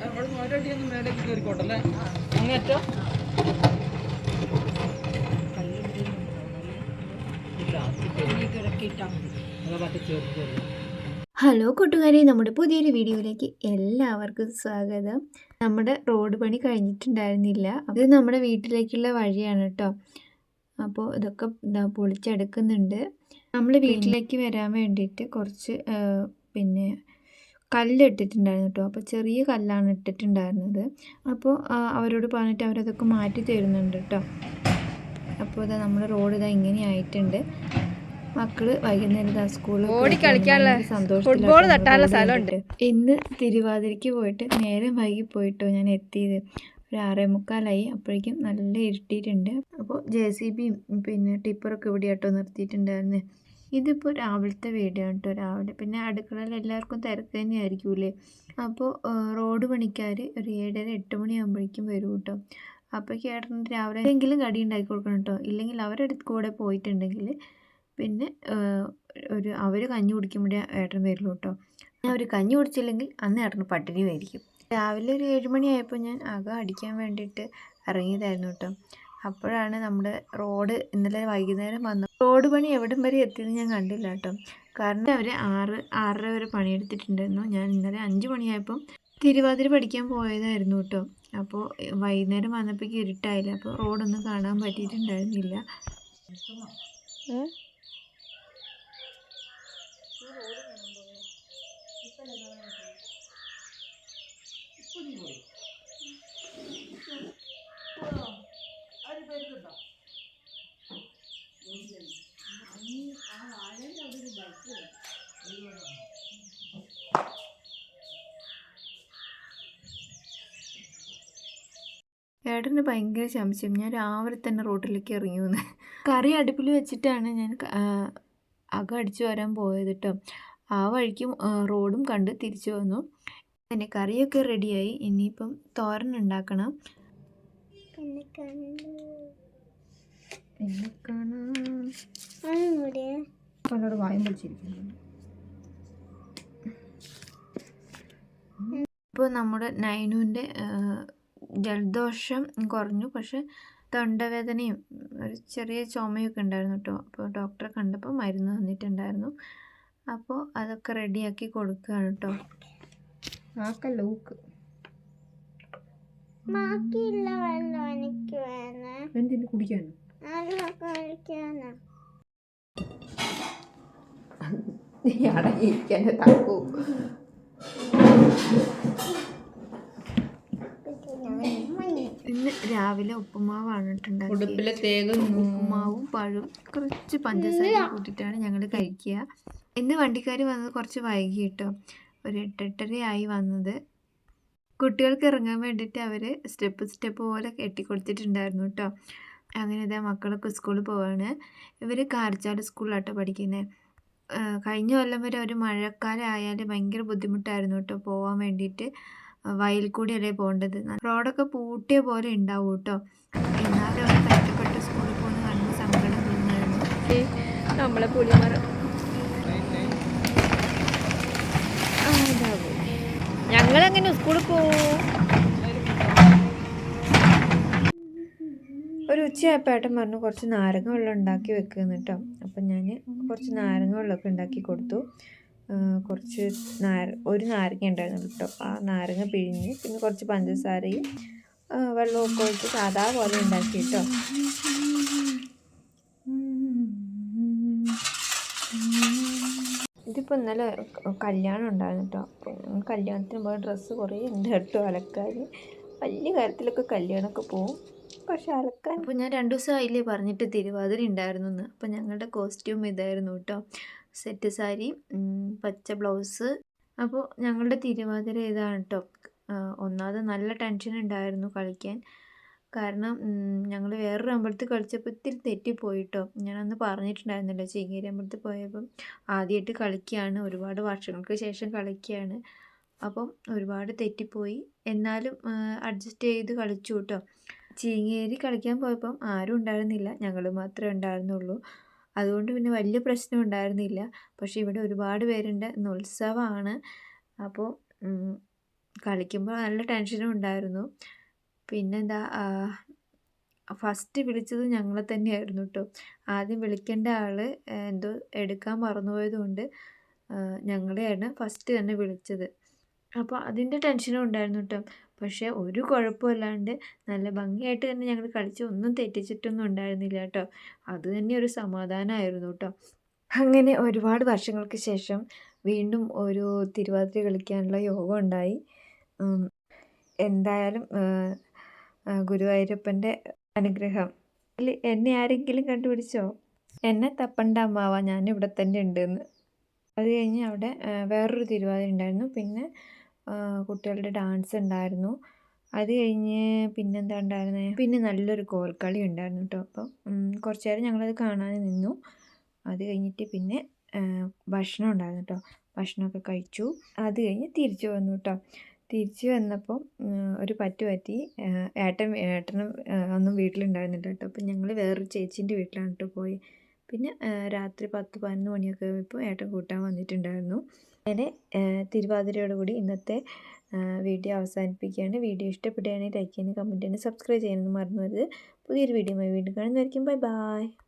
Hello കൂട്ടുകാരെ നമ്മുടെ പുതിയൊരു വീഡിയോയിലേക്ക് എല്ലാവർക്കും സ്വാഗതം. നമ്മുടെ റോഡ് പണി കഴിഞ്ഞിട്ടുണ്ടായിരുന്നില്ല. അത് നമ്മുടെ വീട്ടിലേക്കുള്ള വഴിയാണ് കേട്ടോ. അപ്പോൾ ഇതൊക്കെ എന്താ പൊളിച്ചെടുക്കുന്നുണ്ട്. നമ്മൾ വീട്ടിലേക്ക് വരാൻ വേണ്ടിയിട്ട് കുറച്ച് പിന്നെ കല്ല് ഇട്ടിട്ടുണ്ടായിരുന്നു കേട്ടോ. അപ്പോൾ ചെറിയ കല്ലാണ് ഇട്ടിട്ടുണ്ടായിരുന്നത്. അപ്പോൾ അവരോട് പറഞ്ഞിട്ട് അവരതൊക്കെ മാറ്റി തരുന്നുണ്ട് കേട്ടോ. അപ്പോൾ ഇതാ നമ്മുടെ റോഡ് ഇതാ ഇങ്ങനെ ആയിട്ടുണ്ട്. മക്കൾ വൈകുന്നേരം ഇതാ സ്കൂളിൽ ഓടി കളിക്കാനുള്ള ഫുട്ബോൾ തട്ടാനുള്ള സ്ഥലമുണ്ട്. ഇന്ന് തിരുവാതിരയ്ക്ക് പോയിട്ട് നേരം വൈകി പോയിട്ടോ ഞാൻ എത്തിയത്. ഒരു ആറേ മുക്കാലായി. അപ്പോഴേക്കും നല്ല ഇരുട്ടിയിട്ടുണ്ട്. അപ്പോൾ ജെ സി ബിയും പിന്നെ ടിപ്പറൊക്കെ ഇവിടെ ആട്ടോ നിർത്തിയിട്ടുണ്ടായിരുന്നേ. ഇതിപ്പോൾ രാവിലത്തെ ആണ് കേട്ടോ രാവിലെ പിന്നെ അടുക്കളയിൽ എല്ലാവർക്കും തിരക്ക് തന്നെയായിരിക്കൂലേ അപ്പോൾ റോഡ് പണിക്കാർ ഒരു ഏഴര എട്ട് മണിയാകുമ്പോഴേക്കും വരും കേട്ടോ അപ്പോൾ ഏട്ടൻ രാവിലെ എന്തെങ്കിലും കടി ഉണ്ടാക്കി കൊടുക്കണം കേട്ടോ ഇല്ലെങ്കിൽ അവരുടെ കൂടെ പോയിട്ടുണ്ടെങ്കിൽ പിന്നെ ഒരു അവർ കഞ്ഞി കുടിക്കുമ്പോഴേ ഏട്ടൻ വരുള്ളൂ കേട്ടോ അവർ കഞ്ഞി കുടിച്ചില്ലെങ്കിൽ അന്ന് ഏട്ടന് പട്ടിണി മേടിക്കും രാവിലെ ഒരു ഏഴ് മണിയായപ്പോൾ ഞാൻ അകം അടിക്കാൻ വേണ്ടിയിട്ട് ഇറങ്ങിയതായിരുന്നു കേട്ടോ അപ്പോഴാണ് നമ്മുടെ റോഡ് ഇന്നലെ വൈകുന്നേരം വന്നു റോഡ് പണി എവിടം വരെ എത്തിയെന്ന് ഞാൻ കണ്ടില്ല കേട്ടോ. കാരണം അവർ ആറ് ആറര വരെ പണിയെടുത്തിട്ടുണ്ടായിരുന്നു. ഞാൻ ഇന്നലെ അഞ്ച് മണിയായപ്പം തിരുവാതിര പഠിക്കാൻ പോയതായിരുന്നു കേട്ടോ. അപ്പോൾ വൈകുന്നേരം വന്നപ്പോഴേക്ക് ഇരുട്ടായില്ല? അപ്പോൾ റോഡൊന്നും കാണാൻ പറ്റിയിട്ടുണ്ടായിരുന്നില്ല. ഏട്ടന് ഭയങ്കര സംശയം ഞാൻ രാവിലെ തന്നെ റോട്ടിലേക്ക് ഇറങ്ങി വന്ന് കറി അടുപ്പിൽ വെച്ചിട്ടാണ് ഞാൻ അകം അടിച്ചു വരാൻ പോയത് കേട്ടോ ആ വഴിക്കും റോഡും കണ്ട് തിരിച്ചു വന്നു. പിന്നെ കറിയൊക്കെ റെഡിയായി. ഇനിയിപ്പം തോരൻ ഉണ്ടാക്കണം. അവനോട് വായം പിടിച്ചിരിക്കുന്നു. ഇപ്പോൾ നമ്മുടെ നൈനുവിന്റെ ജലദോഷം കുറഞ്ഞു. പക്ഷെ തൊണ്ടവേദനയും ഒരു ചെറിയ ചുമയൊക്കെ ഉണ്ടായിരുന്നു കേട്ടോ. അപ്പോൾ ഡോക്ടറെ കണ്ടപ്പോൾ മരുന്ന് തന്നിട്ടുണ്ടായിരുന്നു. അപ്പോൾ അതൊക്കെ റെഡിയാക്കി കൊടുക്കുകയാണ് കേട്ടോ. ആക്കല്ല ഊക്ക്. ബാക്കിയുള്ള വെള്ളം എനിക്ക് വേണം. എന്തിന് കുടിക്കാനോ? അടങ്ങിയിരിക്കാനെ താക്കൂ ഇന്ന് രാവിലെ ഉപ്പുമാവാണ് ഉടുപ്പിലെ തേകും ഉപ്പുമാവും പഴവും കുറച്ച് പഞ്ചസാര കൂട്ടിയിട്ടാണ് ഞങ്ങൾ കഴിക്കുക. ഇന്ന് വണ്ടിക്കാർ വന്നത് കുറച്ച് വൈകിട്ടോ കേട്ടോ. ഒരു എട്ടെട്ടരയായി വന്നത്. കുട്ടികൾക്ക് ഇറങ്ങാൻ വേണ്ടിയിട്ട് അവർ സ്റ്റെപ്പ് സ്റ്റെപ്പ് പോലെ കെട്ടിക്കൊടുത്തിട്ടുണ്ടായിരുന്നു കേട്ടോ. അങ്ങനെ ഇതേ മക്കളൊക്കെ സ്കൂളിൽ പോവാണ്. ഇവർ കാർച്ചാട് സ്കൂളിലാട്ടോ പഠിക്കുന്നത് കഴിഞ്ഞ കൊല്ലം വരെ ഒരു മഴക്കാലം ആയാൽ ഭയങ്കര ബുദ്ധിമുട്ടായിരുന്നു കേട്ടോ പോകാൻ വേണ്ടിയിട്ട്. വയൽ കൂടിയല്ലേ പോകേണ്ടത്? റോഡൊക്കെ പൂട്ടിയ പോലെ ഉണ്ടാവും കേട്ടോ. എന്നാലും അവർ കഷ്ടപ്പെട്ട് സ്കൂളിൽ പോകുന്ന കാണുമ്പോൾ സങ്കടം തോന്നുന്നു നമ്മളെ പുളിമരം ഞങ്ങളെങ്ങനെ സ്കൂളിൽ പോവും? ഒരു ഉച്ചയായപ്പോൾ ഏട്ടൻ പറഞ്ഞു കുറച്ച് നാരങ്ങ വെള്ളം ഉണ്ടാക്കി വെക്കുന്നു കേട്ടോ. അപ്പം ഞാൻ കുറച്ച് നാരങ്ങ വെള്ളമൊക്കെ ഉണ്ടാക്കി കൊടുത്തു. കുറച്ച് നാര ഒരു നാരങ്ങ ഉണ്ടായിരുന്നു കേട്ടോ. ആ നാരങ്ങ പിഴിഞ്ഞ് പിന്നെ കുറച്ച് പഞ്ചസാരയും വെള്ളമൊക്കെ ഒഴിച്ച് സാധാ പോലെ ഉണ്ടാക്കി കേട്ടോ. ഇതിപ്പോൾ ഇന്നലെ കല്യാണം ഉണ്ടായിരുന്നു കേട്ടോ. ഞങ്ങൾ കല്യാണത്തിന് പോയ ഡ്രസ്സ് കുറേ ഉണ്ട് കേട്ടോ അലക്കാൻ വലിയ കാര്യത്തിലൊക്കെ കല്യാണമൊക്കെ പോവും. പക്ഷെ അലക്കാൻ അപ്പോൾ ഞാൻ രണ്ട് ദിവസം അതിലേ പറഞ്ഞിട്ട് തിരുവാതിര ഉണ്ടായിരുന്നു എന്ന് അപ്പോൾ ഞങ്ങളുടെ കോസ്റ്റ്യൂം ഇതായിരുന്നു കേട്ടോ. സെറ്റ് സാരി പച്ച ബ്ലൗസ്. അപ്പോൾ ഞങ്ങളുടെ തിരുവാതിര ഇതാണ് കേട്ടോ ഒന്നാമത് നല്ല ടെൻഷൻ ഉണ്ടായിരുന്നു കളിക്കാൻ. കാരണം ഞങ്ങൾ വേറൊരു അമ്പലത്തിൽ കളിച്ചപ്പോൾ ഇത്തിരി തെറ്റിപ്പോയി കേട്ടോ ഞാനന്ന് പറഞ്ഞിട്ടുണ്ടായിരുന്നല്ലോ ചിങ്ങേരി അമ്പലത്തിൽ പോയപ്പം ആദ്യമായിട്ട് കളിക്കുകയാണ് ഒരുപാട് വർഷങ്ങൾക്ക് ശേഷം കളിക്കുകയാണ് അപ്പം ഒരുപാട് തെറ്റിപ്പോയി. എന്നാലും അഡ്ജസ്റ്റ് ചെയ്ത് കളിച്ചു കേട്ടോ ചീങ്ങേരി കളിക്കാൻ പോയപ്പം ആരും ഉണ്ടായിരുന്നില്ല. ഞങ്ങൾ മാത്രമേ ഉണ്ടായിരുന്നുള്ളൂ. അതുകൊണ്ട് പിന്നെ വലിയ പ്രശ്നം ഉണ്ടായിരുന്നില്ല. പക്ഷേ ഇവിടെ ഒരുപാട് പേരുണ്ട്. ഇന്ന് ഉത്സവമാണ് അപ്പോൾ കളിക്കുമ്പോൾ നല്ല ടെൻഷനും ഉണ്ടായിരുന്നു. പിന്നെന്താ ഫസ്റ്റ് വിളിച്ചത് ഞങ്ങളെ തന്നെയായിരുന്നു കേട്ടോ ആദ്യം വിളിക്കേണ്ട ആൾ എന്തോ എടുക്കാൻ മറന്നുപോയത് കൊണ്ട് ഞങ്ങളെയാണ് ഫസ്റ്റ് തന്നെ വിളിച്ചത്. അപ്പോൾ അതിന്റെ ടെൻഷനും ഉണ്ടായിരുന്നു കേട്ടോ പക്ഷേ ഒരു കുഴപ്പമില്ലാണ്ട് നല്ല ഭംഗിയായിട്ട് തന്നെ ഞങ്ങൾ കളിച്ച് ഒന്നും തെറ്റിച്ചിട്ടൊന്നും ഉണ്ടായിരുന്നില്ല കേട്ടോ അത് തന്നെ ഒരു സമാധാനമായിരുന്നു കേട്ടോ അങ്ങനെ ഒരുപാട് വർഷങ്ങൾക്ക് ശേഷം വീണ്ടും ഒരു തിരുവാതിര കളിക്കാനുള്ള യോഗം ഉണ്ടായി. എന്തായാലും ഗുരുവായൂരപ്പന്റെ അനുഗ്രഹം. എന്നെ ആരെങ്കിലും കണ്ടുപിടിച്ചോ? എന്നെ തപ്പണ്ട അമ്മാവാ ഞാൻ ഇവിടെ തന്നെ ഉണ്ടെന്ന്. അത് കഴിഞ്ഞ് അവിടെ വേറൊരു തിരുവാതിര ഉണ്ടായിരുന്നു. പിന്നെ കുട്ടികളുടെ ഡാൻസ് ഉണ്ടായിരുന്നു. അത് കഴിഞ്ഞ് പിന്നെന്താ ഉണ്ടായിരുന്നത് പിന്നെ നല്ലൊരു കോൽക്കളി ഉണ്ടായിരുന്നു കേട്ടോ അപ്പം കുറച്ച് നേരം ഞങ്ങളത് കാണാൻ നിന്നു. അത് കഴിഞ്ഞിട്ട് പിന്നെ ഭക്ഷണം ഉണ്ടായിരുന്നു കേട്ടോ ഭക്ഷണമൊക്കെ കഴിച്ചു. അത് കഴിഞ്ഞ് തിരിച്ചു വന്നു കേട്ടോ തിരിച്ചു വന്നപ്പം ഒരു പറ്റു പറ്റി. ഏട്ടൻ ഏട്ടനും ഒന്നും വീട്ടിലുണ്ടായിരുന്നില്ല കേട്ടോ അപ്പം ഞങ്ങൾ വേറൊരു ചേച്ചീന്റെ വീട്ടിലാണ് കേട്ടോ പോയി. പിന്നെ രാത്രി പത്ത് പതിനൊന്ന് മണിയൊക്കെ ആയപ്പോൾ ഏട്ടൻ കൂട്ടാൻ വന്നിട്ടുണ്ടായിരുന്നു. അങ്ങനെ തിരുവാതിരയോടുകൂടി ഇന്നത്തെ വീഡിയോ അവസാനിപ്പിക്കുകയാണ്. വീഡിയോ ഇഷ്ടപ്പെടുകയാണെങ്കിൽ ലൈക്ക് ചെയ്യാനും കമന്റ് ചെയ്യാനും സബ്സ്ക്രൈബ് ചെയ്യാനൊന്നും മറന്നു വരുത് പുതിയൊരു വീഡിയോ വീണ്ടും കാണുന്നതായിരിക്കും. Bye bye